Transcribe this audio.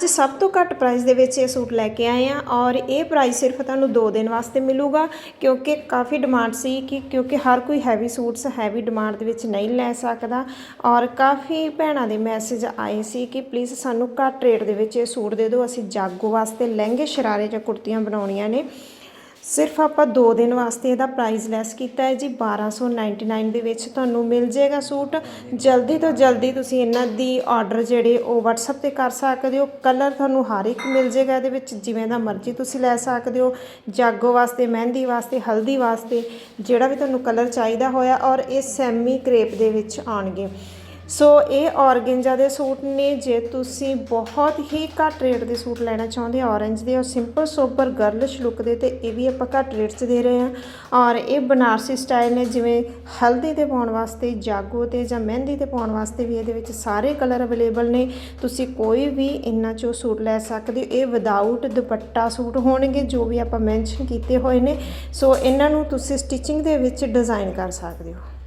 ਅੱਜ ਸਭ ਤੋਂ ਘੱਟ ਪ੍ਰਾਈਸ ਦੇ ਵਿੱਚ ਇਹ ਸੂਟ ਲੈ ਕੇ ਆਏ ਆ ਔਰ ਇਹ ਪ੍ਰਾਈਸ ਸਿਰਫ ਤੁਹਾਨੂੰ 2 ਦਿਨ ਵਾਸਤੇ ਮਿਲੂਗਾ ਕਿਉਂਕਿ ਕਾਫੀ ਡਿਮਾਂਡ ਸੀ ਕਿ ਕਿਉਂਕਿ ਹਰ ਕੋਈ ਹੈਵੀ ਸੂਟਸ ਹੈਵੀ ਡਿਮਾਂਡ ਦੇ ਵਿੱਚ ਨਹੀਂ ਲੈ ਸਕਦਾ ਔਰ ਕਾਫੀ ਭੈਣਾਂ ਦੇ ਮੈਸੇਜ ਆਏ ਸੀ ਕਿ ਪਲੀਜ਼ ਸਾਨੂੰ ਘੱਟ ਰੇਟ ਦੇ ਵਿੱਚ ਇਹ ਸੂਟ ਦੇ ਦਿਓ, ਅਸੀਂ ਜਾਗੋ ਵਾਸਤੇ ਲਹਿੰਗੇ, ਸ਼ਰਾਰੇ ਜਾਂ ਕੁੜਤੀਆਂ ਬਣਾਉਣੀਆਂ ਨੇ। ਸਿਰਫ ਆਪਾਂ 2 ਦਿਨ ਵਾਸਤੇ ਇਹਦਾ ਪ੍ਰਾਈਸ ਲੈਸ ਕੀਤਾ ਹੈ ਜੀ 1299 ਦੇ ਵਿੱਚ ਤੁਹਾਨੂੰ ਮਿਲ ਜਾਏਗਾ ਸੂਟ। ਜਲਦੀ ਤੋਂ ਜਲਦੀ ਤੁਸੀਂ ਇਹਨਾਂ ਦੀ ਆਰਡਰ ਜਿਹੜੇ ਉਹ WhatsApp ਤੇ ਕਰ ਸਕਦੇ ਹੋ। ਕਲਰ ਤੁਹਾਨੂੰ ਹਰ ਇੱਕ ਮਿਲ ਜਾਏਗਾ ਇਹਦੇ ਵਿੱਚ, ਜਿਵੇਂ ਦਾ ਮਰਜ਼ੀ ਤੁਸੀਂ ਲੈ ਸਕਦੇ ਹੋ। ਜਾਗੋ ਵਾਸਤੇ, ਮਹਿੰਦੀ ਵਾਸਤੇ, ਹਲਦੀ ਵਾਸਤੇ, ਜਿਹੜਾ ਵੀ ਤੁਹਾਨੂੰ ਕਲਰ ਚਾਹੀਦਾ ਹੋਇਆ ਔਰ ਇਹ ਸੈਮੀ ਕ੍ਰੇਪ ਦੇ ਵਿੱਚ ਆਉਣਗੇ। ਸੋ ਇਹ ਔਰਗੈਂਜਾ ਦੇ ਸੂਟ ਨੇ। ਜੇ ਤੁਸੀਂ ਬਹੁਤ ਹੀ ਘੱਟ ਰੇਟ ਦੇ ਸੂਟ ਲੈਣਾ ਚਾਹੁੰਦੇ ਹੋ, ਔਰੰਜ ਦੇ, ਔਰ ਸਿੰਪਲ ਸੋਬਰ ਗਰਲਿਸ਼ ਲੁੱਕ ਦੇ, ਤੇ ਇਹ ਵੀ ਆਪਾਂ ਘੱਟ ਰੇਟ 'ਚ ਦੇ ਰਹੇ ਹਾਂ। ਔਰ ਇਹ ਬਨਾਰਸੀ ਸਟਾਈਲ ਨੇ, ਜਿਵੇਂ ਹਲਦੀ ਤੇ ਪਾਉਣ ਵਾਸਤੇ, ਜਾਗੋ ਤੇ ਜਾਂ ਮਹਿੰਦੀ ਤੇ ਪਾਉਣ ਵਾਸਤੇ ਵੀ ਇਹਦੇ ਵਿੱਚ ਸਾਰੇ ਕਲਰ ਅਵੇਲੇਬਲ ਨੇ। ਤੁਸੀਂ ਕੋਈ ਵੀ ਇਹਨਾਂ ਚੋਂ ਸੂਟ ਲੈ ਸਕਦੇ ਹੋ। ਇਹ ਵਿਦਆਊਟ ਦੁਪੱਟਾ ਸੂਟ ਹੋਣਗੇ, ਜੋ ਵੀ ਆਪਾਂ ਮੈਂਸ਼ਨ ਕੀਤੇ ਹੋਏ ਨੇ। ਸੋ ਇਹਨਾਂ ਨੂੰ ਤੁਸੀਂ ਸਟਿਚਿੰਗ ਦੇ ਵਿੱਚ ਡਿਜ਼ਾਈਨ ਕਰ ਸਕਦੇ ਹੋ।